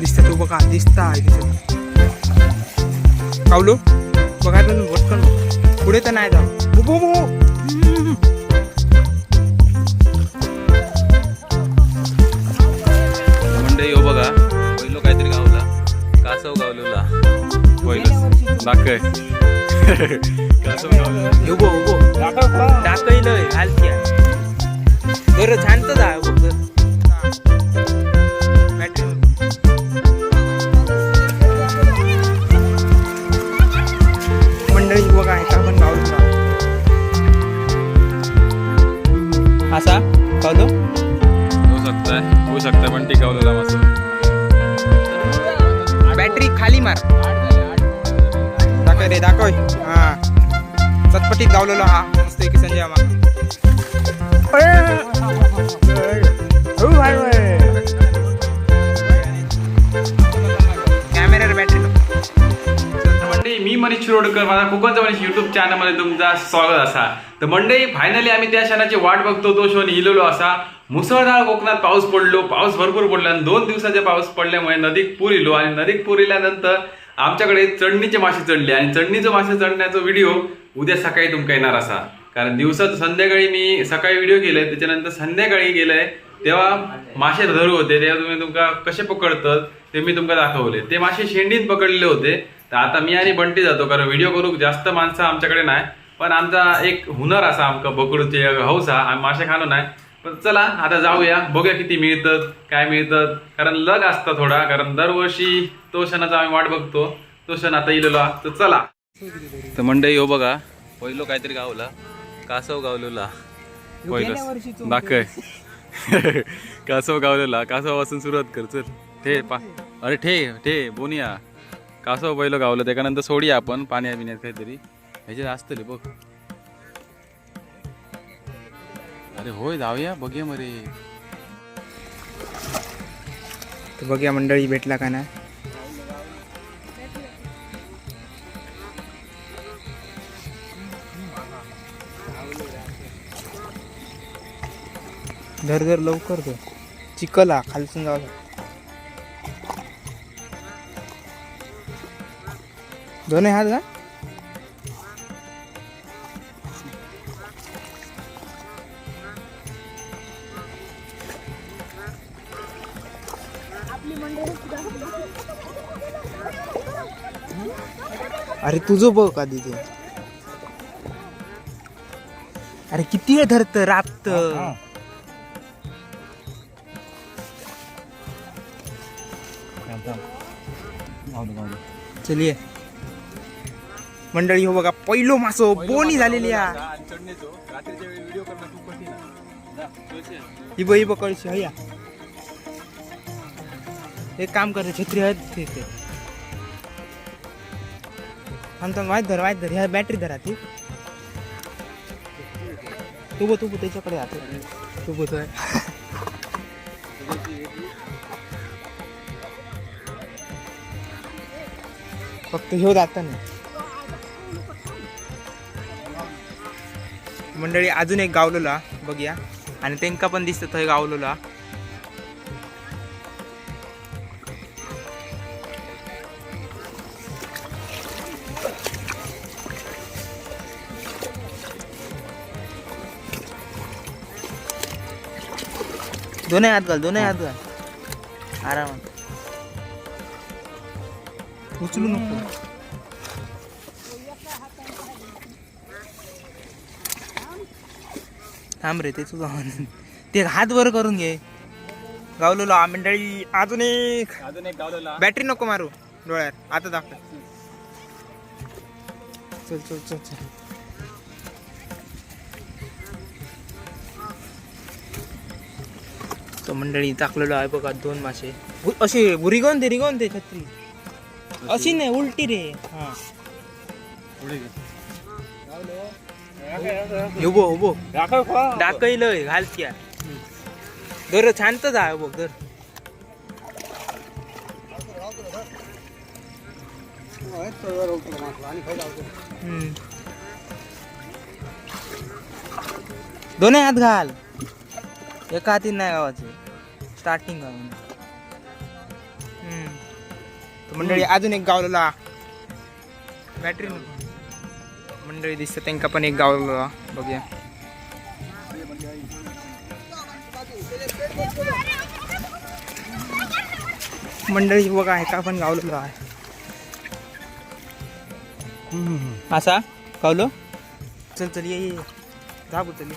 दिसतं तू बघा दिसता दिसत कावलो बघा तर पटकन पुढे तर नाही जाऊ. उभो उभो हम्म. मंडई हो बघा पहिलो काहीतरी गावला. कासव गावलेला. चटपटीत गावलेलो हा मस्त एक संजय बॅटरी मंडळी मी मनीष शिरोडकर माझा कोकणचा मनीष युट्यूब चॅनलमध्ये तुमचा स्वागत असा. तर मंडळी फायनली आम्ही त्या क्षणाची वाट बघतो तो शो हिलेलो असा. मुसळधार कोकणात पाऊस पडलो पाऊस भरपूर पडला आणि दोन दिवसाचे पाऊस पडल्यामुळे नदीत पूर इलो आणि नदीत पूर इल्यानंतर आमच्याकडे चढणीचे मासे चढले आणि चढणीचे मासे चढण्याचा व्हिडिओ उद्या सकाळी तुमका येणार असा. कारण दिवसात संध्याकाळी मी सकाळी व्हिडिओ केले त्याच्यानंतर संध्याकाळी गेलंय तेव्हा मासे धरू होते तेव्हा तुम्ही तुमका कसे पकडतात ते मी तुमका दाखवले. ते मासे शेंडीत पकडलेले होते. तर आता मी आणि बंटी जातो कारण व्हिडिओ करू जास्त माणसं आमच्याकडे नाही. पण आमचा एक हुनर असा आमका पकडूचे हौस हा. आम्ही मासे खाणं नाही. पण चला आता जाऊया. बघूया किती मिळतात काय मिळतात. कारण लग असता थोडा. कारण दरवर्षी तो क्षणाचा आम्ही वाट बघतो. तो क्षण आता इलेलो. तर चला. तर मंडई हो बघा पहिलो काहीतरी गावला. कासव गावलेला. पहिलं दाखय कासव गावलेला. कासवापासून सुरुवात कर चल. ठे पा. अरे ठे ठे बोनिया. कासव पहिलं गावलं त्याच्यानंतर सोडूया आपण पाण्यात बिण्यात काहीतरी. ह्याच्यात असतले बघ. अरे होय जाऊया बघूया मरे. बघूया मंडळी भेटला का नाही. धर धर लवकर धर. चिकला खालसून जाऊ दोन्ही हात का अरे तुझं बघ आधी ते. अरे किती वेळ धरत राबत. चलिये. मंडळी हो बघा पहिलो मासो बोनी झालेली हा बघ ही बघ कळशी हया. एक काम कर छत्री आहेत ते ते. थांब थांब वाईट धर वाईट धर ह्या बॅटरी धरा ती तू बघ तू त्याच्याकडे हात तू बघ. फक्त हे जाता नाही मंडळी अजून एक गावलोला बघूया. आणि त्यांका पण दिसतं थंय गावलोला. दोन्ही हात घाल दोन्ही हात घाल. आरामात. उचलू नको. थांब रे ते तुझं ते हात वर करून घे. गावलेलो मंडळी अजून एक. अजून एक गावलेला. बॅटरी नको मारू डोळ्यात. आता दाखव. चल चल चल चल. तो मंडळी टाकलेलो आहे बघा दोन मासे. असे रिगवून दे रिगवून दे छत्री. अशी नाही उलटी रे हा उभो उभो डाकईलय घालत्या दर शांत जा बघ दर. दोन्ही हात घाल एका हाती नाही गावाचे स्टार्टिंग घालून मंडळी अजून एक गावलेला बॅटरी मंडळी दिसतं त्यांका पण एक गावलेला बघूया. मंडळी बघा आहे का पण गावलेलो आहे असा? गावलो? चल चल ये ये. दाबू चल.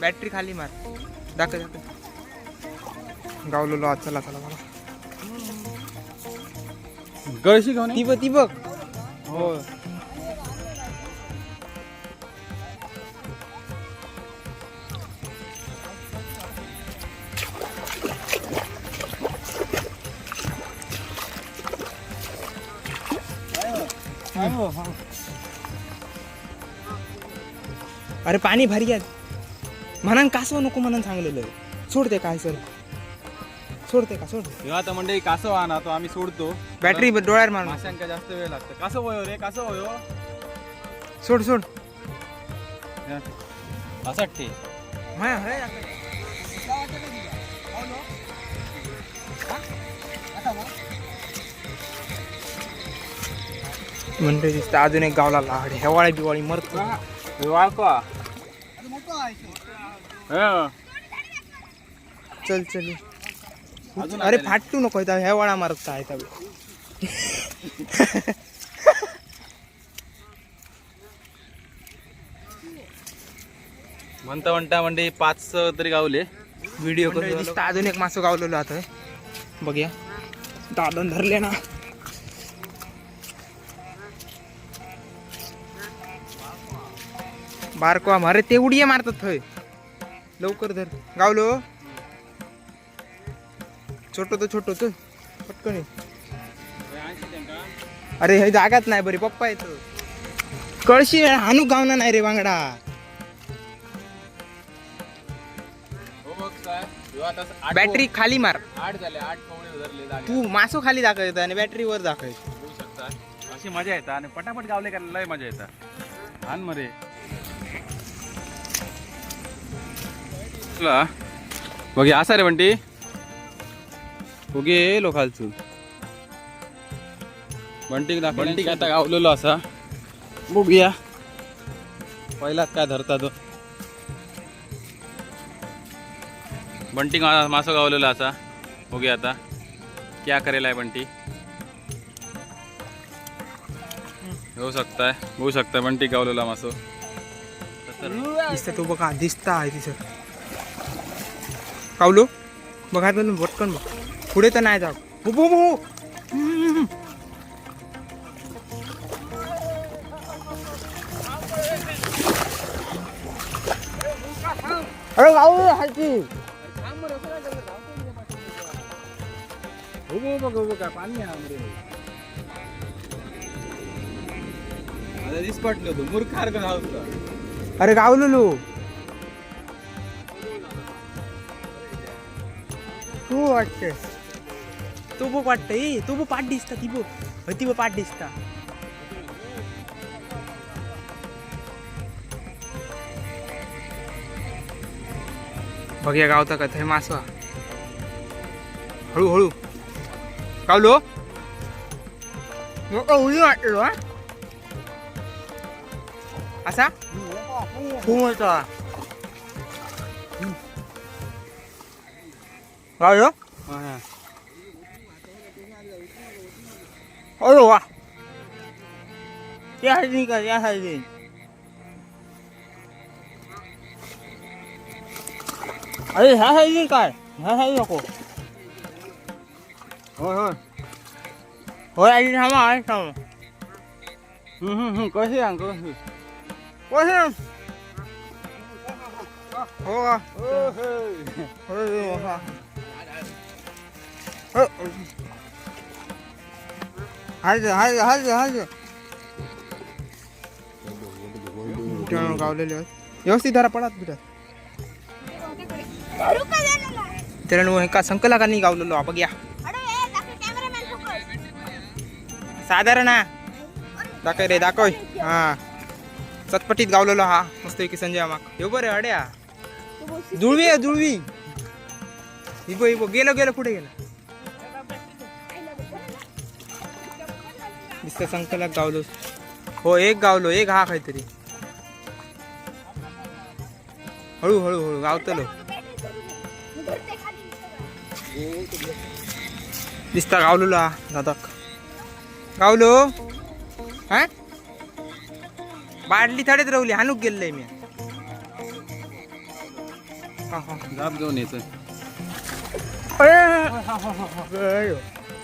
बॅटरी खाली मार. दाखव दाखव. गावलेलो चला चला चला. गळशी घेऊन ती बघ ती बघ. हो अरे पाणी भारी आहे. म्हणून कासव नको म्हणून सांगलेलं सोडते काय सर सोडते का? सोड. आता मंडळी कासव आणा तो आम्ही सोडतो. बॅटरी डोळ्यावर मार माशांका जास्त वेळ लागतो. कासव वयो रे कासव वयो सोड सोड. असं ठे हा, हा. म्हणते दिसतं अजून एक गावला लाड. हेवाळी बिवाळी मरतो. वाळका चल चल. अरे. फाटू नको इथं हेवाळा मारत आहे तवे म्हणता म्हणता म्हणजे पाच तरी गावले. व्हिडिओ दिसतं अजून एक मासं गावलेलो आता. बघूया. दादन धरले ना. बारको मारे ते उडिया मारतात थंय लवकर धर. गावलो. छोटो तो छोटो तो पटकन. अरे हे जागाच नाही बरी पप्पा येतो कळशी हानू गावना नाही रे बांगडा. बॅटरी खाली मार. आठ झाले आठ जागे. तू मासो खाली दाखवायचं आणि बॅटरी वर शकता अशी मजा येतात आणि पटापट गावले का लय मजा येतात आण मरे. बघ असा रे बंटी उगे लोकालचू बंटी बंटी आता गावलेलो असा. बघूया. पहिलाच काय धरता तो. बंटी मासो गावलेला असा. बघूया आता. क्या करेल आहे बंटी? होऊ शकताय. होऊ शकता बंटी गावलेला मासो. दिसतं तो बघा दिसता आहे तिथं कावलो बघा पटकन बघ. पुढे तर नाही जाऊ. हो, हो, हो. हम्म. अरे गाव हायची दिसपटलो तू मूर्खार का अरे गावलेलो तू वाटते तू बघ वाटतं ए तू बघ पाठ दिसता ती बघ होय, ती बघ पाठ दिसता बघूया गावता का थंय मासवा हळू हळू गावलो उडी वाटलो हा असा खूप मोठा गावलो अरे वा त्या साईडनी का या साईडनी अरे ह्या साईडनी काय ह्या साईड नको होय होय होय आधी थांबा आधी थांबा हम्म, हम्म, हम्म. कशी अंक कशी कसं हो का ओ, हे. हो हो हा हो हाय हाय हाय हाय गावलेले. व्यवस्थित धरा पडा बिटात त्याला एका संकलाकांनी गावलेलो बघ या. साधारण. दाखव रे दाखव. हा. चटपटीत गावलेलो हा. मस्त की संजय माक यो बरे अड्या जुळवी आहे जुळवी. हिबो हिबो गेलो गेलो पुढे गेलो. दिसतं संकलात गावलो हो एक गावलो एक हा काहीतरी. हळू हळू हळू गावतलो. दिसता गावलो हा दादाक. गावलो? हा? बाटली थडेच रवली हानूक गेलंय मी. हा हा. घेऊन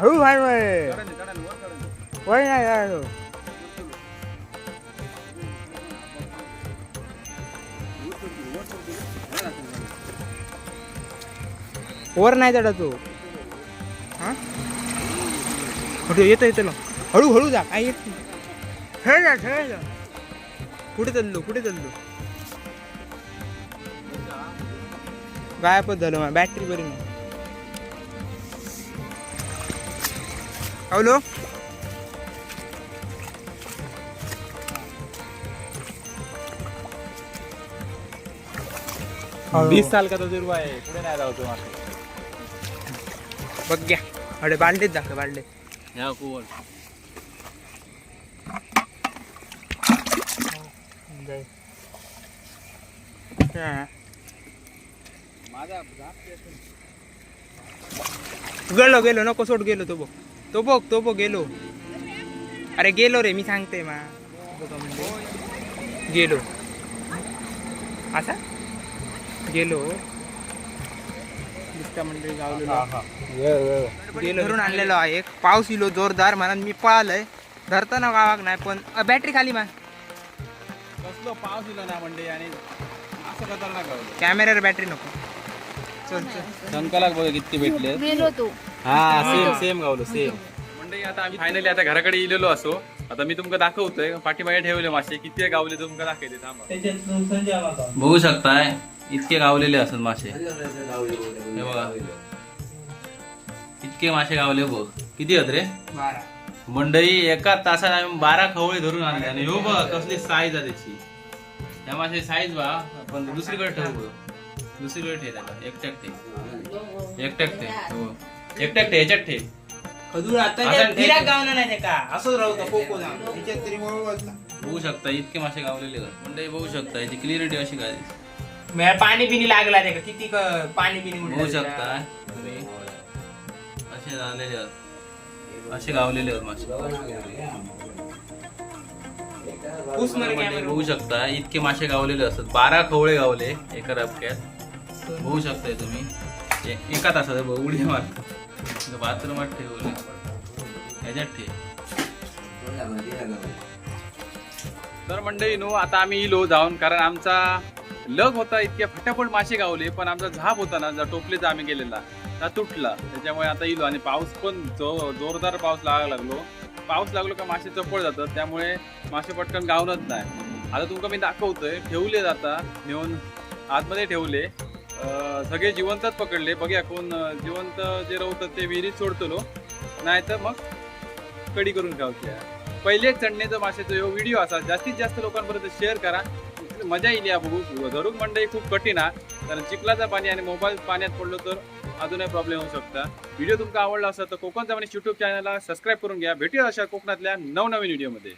हळू भाई वय वय नाही जायचं. वर नाही चढा तू हा कुठे येतो येतो ना हळू हळू जा काय येत नाही. खेळ जा खेळ जा कुठे चाललो कुठे चाललो गायबच झालं बॅटरी बरी नाही हॅलो वीस साल का तजुर्बा आहे. पुढे नाही जाऊ तुम्हाला बघ घ्या. अडे बालडेच दाखव बालडे. ह्या गेलो गेलो. नको सोड गेलो तो बघ. तो बघ तो बघ गेलो. अरे गेलो रे मी सांगते मा. गेलो. असा? गेलो. दिसता मंडळी गावलेलो. गेलो. धरून आणलेलो आहे एक. पाऊस इलो जोरदार म्हणून मी पळालंय. धरताना गावाक नाही पण बॅटरी खाली मा कसलो पाऊस ना म्हणजे आणि असं खतरनाक गावलं कॅमेऱ्यावर बॅटरी नको. चल चल. बघा किती भेटले गेलो तो. हा सेम सेम गावलो सेम मंडळी आता आम्ही फायनली आता घराकडे इलेलो असो. आता मी तुमका दाखवतोय पाठीमागे ठेवले मासे. किती गावले तुमका दाखवते थांबा. बघू शकताय इतके गावलेले असत मासे. हे बघा. इतके मासे गावले बघ. किती आहेत रे? मंडई एका तासात आम्ही बारा खवळे धरून आणले. आणि हो बघ कसली साईज आहे त्याची. त्या मासे साईज बा पण दुसरीकडे ठेवू बघ. दुसरीकडे ठेव त्याला. एकट्याक ठेव. एकट्याक ठेव. हो. एकट्याक ठेव याच्यात ठेव. खजूर आता ते नाही ते का? असंच राहू का? त्याच्यात तरी बघू शकता इतके मासे गावलेले आहेत. मंडई बघू शकता याची क्लिअरिटी अशी काय पाणी बिनी लागला ते का? किती क- पाणी बिनी बघू शकता. तुम्ही असे झालेले आहेत. असे गावलेले आहेत मासे. मर मंडळी बघू शकता इतके मासे गावलेले असतात. बारा खवळे गावले एका रबक्यात बघू शकताय तुम्ही. ए- एका तासात बघ उडी बाथरूमात ठेवले ह्याच्यात ठेव. तर मंडळी नो आता आम्ही इलो जाऊन कारण आमचा लग होता इतक्या फटाफट मासे गावले पण आमचा झाप होता ना जा टोपलेचा आम्ही गेलेला त्या तुटला. त्याच्यामुळे आता इलो आणि पाऊस पण जो जोरदार पाऊस लागायला लागलो. पाऊस लागलो का मासे चपळ जातात त्यामुळे मासे पटकन गावनच नाही. आता तुमका मी दाखवतोय ठेवले जाता नेऊन आतमध्ये ठेवले. सगळे जिवंतच पकडले. बघ्या कोण जिवंत जे रवतात ते विहिरीत सोडतलो. नाही तर मग कडी करून खावच्या पहिले चढण्याचा माशाचा ह्यो व्हिडिओ असा. जास्तीत जास्त लोकांपर्यंत शेअर करा. मजा येईल या बघू. धरून मंडई खूप कठीण हा. कारण चिखलाचं पाणी आणि मोबाईल पाण्यात पडलो तर अजूनही प्रॉब्लेम होऊ शकता. व्हिडिओ तुमका आवडला असेल तर कोकणचा म्हणजे यूट्यूब चॅनलला सबस्क्राईब करून घ्या. भेटूया अशा कोकणातल्या नवनवीन व्हिडिओमध्ये